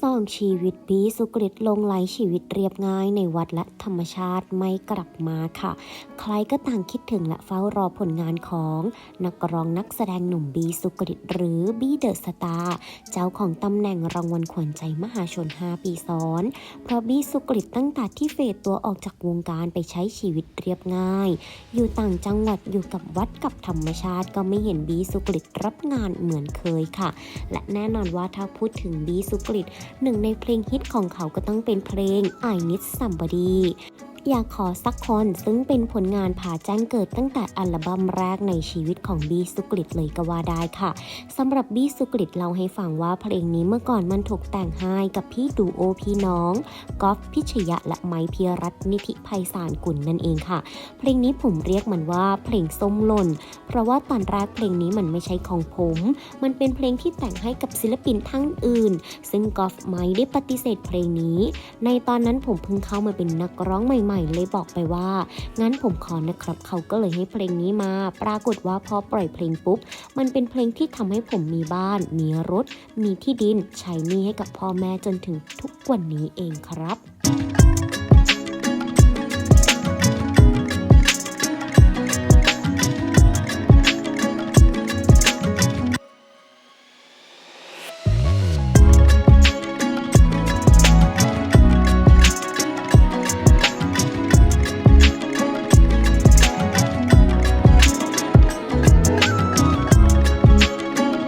สองชีวิตบีสุกฤตลงไหลชีวิตเรียบง่ายในวัดและธรรมชาติไม่กลับมาค่ะ ใครก็ต่างคิดถึงและเฝ้ารอผลงานของนักร้องนักแสดงหนุ่มบีสุกฤตหรือบีเดอะสตาร์เจ้าของตำแหน่งรางวัลขวัญใจมหาชน 5 ปีซ้อน เพราะบีสุกฤตตั้งแต่ที่เฟดตัวออกจากวงการไปใช้ชีวิตเรียบง่าย อยู่ต่างจังหวัดอยู่กับวัดกับธรรมชาติก็ไม่เห็นบีสุกฤตรับงานเหมือนเคยค่ะ และแน่นอนว่าถ้าพูดถึงบีสุกฤตหนึ่งในเพลงฮิตของเขาก็ต้องเป็นเพลง I Need Somebody อยากขอสักคนซึ่งเป็นผลงานผ่าแจ้งเกิดตั้งแต่อัลบั้มแรกในชีวิตของบีสุกฤตเลยก็ว่าได้ค่ะสำหรับบีสุกฤตเล่าให้ฟังว่าเพลงนี้เมื่อก่อนมันถูกแต่งให้กับพี่ดูโอพี่น้องกอฟพิชยะและไม้พีรัตน์นิธิภัยสารกุลนั่นเองค่ะ เพลงนี้ผมเรียกมันว่าเพลงส้มหล่น เพราะว่าตอนแรกเพลงนี้มันไม่ใช่ของผม มันเป็นเพลงที่แต่งให้กับศิลปินท่านอื่น ซึ่งกอล์ฟไม่ได้ปฏิเสธเพลงนี้ ในตอนนั้นผมเพิ่งเข้ามาเป็นนักร้องใหม่ๆเลยบอกไปว่า งั้นผมขอนะครับ เขาก็เลยให้เพลงนี้มา ปรากฏว่าพอปล่อยเพลงปุ๊บ มันเป็นเพลงที่ทำให้ผมมีบ้าน มีรถ มีที่ดิน ใช้หนี้ให้กับพ่อแม่จนถึงทุกวันนี้เองครับ